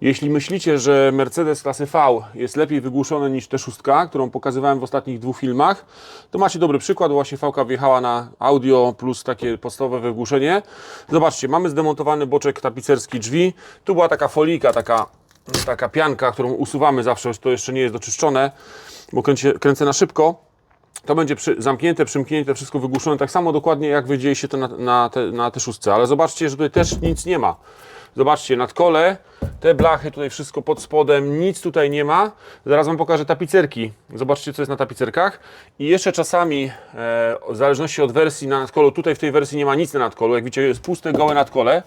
Jeśli myślicie, że Mercedes klasy V jest lepiej wygłuszony niż T6, którą pokazywałem w ostatnich dwóch filmach, to macie dobry przykład, właśnie V wjechała na audio plus takie podstawowe wygłuszenie. Zobaczcie, mamy zdemontowany boczek tapicerski drzwi. Tu była taka folika, taka, taka pianka, którą usuwamy zawsze, to jeszcze nie jest doczyszczone, bo kręcę, kręcę na szybko. To będzie przy, zamknięte, przymknięte, wszystko wygłuszone, tak samo dokładnie jak wydzieje się to na, na, te, na te szóstce. Ale zobaczcie, że tutaj też nic nie ma. Zobaczcie, nad kole, te blachy, tutaj wszystko pod spodem, nic tutaj nie ma. Zaraz Wam pokażę tapicerki. Zobaczcie, co jest na tapicerkach. I jeszcze czasami, e, w zależności od wersji na nadkolu, tutaj w tej wersji nie ma nic na nadkolu. Jak widzicie, jest puste, gołe nadkole.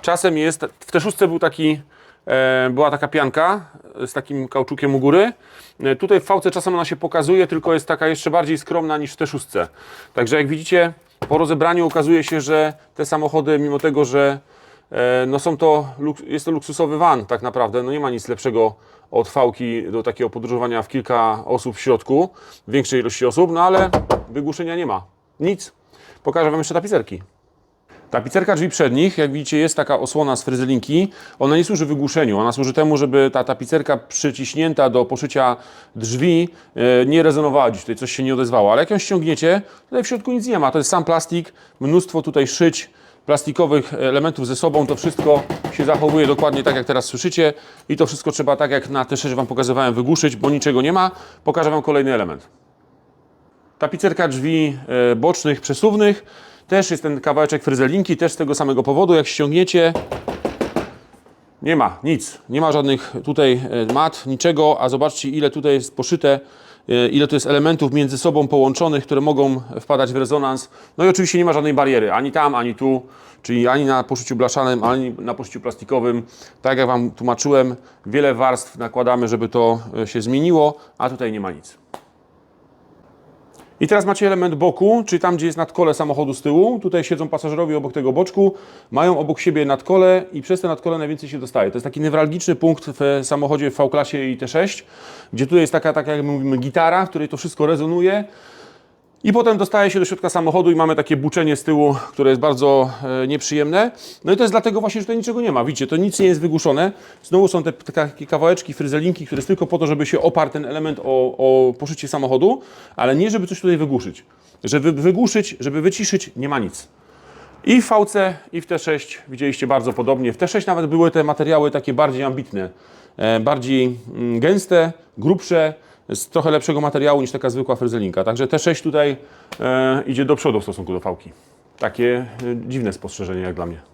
Czasem jest, w tej szóstce był taki, e, była taka pianka z takim kauczukiem u góry. E, Tutaj w fałce czasem ona się pokazuje, tylko jest taka jeszcze bardziej skromna niż w tej szóstce. Także jak widzicie, po rozebraniu okazuje się, że te samochody, mimo tego, że no są to, jest to luksusowy van tak naprawdę, no nie ma nic lepszego od fałki do takiego podróżowania w kilka osób w środku, większej ilości osób, no ale wygłuszenia nie ma. Nic. Pokażę Wam jeszcze tapicerki. Tapicerka drzwi przednich, jak widzicie, jest taka osłona z fryzelinki. Ona nie służy wygłuszeniu, ona służy temu, żeby ta tapicerka przyciśnięta do poszycia drzwi e, nie rezonowała gdzieś tutaj, coś się nie odezwało. Ale jak ją ściągniecie, tutaj w środku nic nie ma. To jest sam plastik, mnóstwo tutaj szyć plastikowych elementów ze sobą. To wszystko się zachowuje dokładnie tak, jak teraz słyszycie. I to wszystko trzeba, tak jak na T6 Wam pokazywałem, wygłuszyć, bo niczego nie ma. Pokażę Wam kolejny element. Tapicerka drzwi e, bocznych, przesuwnych. Też jest ten kawałeczek fryzelinki, też z tego samego powodu. Jak ściągniecie, nie ma nic. Nie ma żadnych tutaj e, mat, niczego, a zobaczcie ile tutaj jest poszyte, ile tu jest elementów między sobą połączonych, które mogą wpadać w rezonans. No i oczywiście nie ma żadnej bariery, ani tam, ani tu, czyli ani na poszyciu blaszanym, ani na poszyciu plastikowym. Tak jak Wam tłumaczyłem, wiele warstw nakładamy, żeby to e, się zmieniło, a tutaj nie ma nic. I teraz macie element boku, czyli tam, gdzie jest nadkole samochodu z tyłu. Tutaj siedzą pasażerowie obok tego boczku, mają obok siebie nadkole i przez te nadkole najwięcej się dostaje. To jest taki newralgiczny punkt w samochodzie w V-klasie i T6, gdzie tu jest taka, taka jak mówimy, gitara, w której to wszystko rezonuje. I potem dostaje się do środka samochodu i mamy takie buczenie z tyłu, które jest bardzo e, nieprzyjemne. No i to jest dlatego właśnie, że tutaj niczego nie ma. Widzicie, to nic nie jest wygłuszone. Znowu są te takie kawałeczki, fryzelinki, które jest tylko po to, żeby się oparł ten element o, o poszycie samochodu, ale nie żeby coś tutaj wygłuszyć. Żeby wygłuszyć, żeby wyciszyć, nie ma nic. I w VC, i w T6 widzieliście bardzo podobnie. W T6 nawet były te materiały takie bardziej ambitne, e, bardziej mm, gęste, grubsze, z trochę lepszego materiału niż taka zwykła fryzelinka. Także T6 tutaj e, idzie do przodu w stosunku do V. Takie e, dziwne spostrzeżenie jak dla mnie.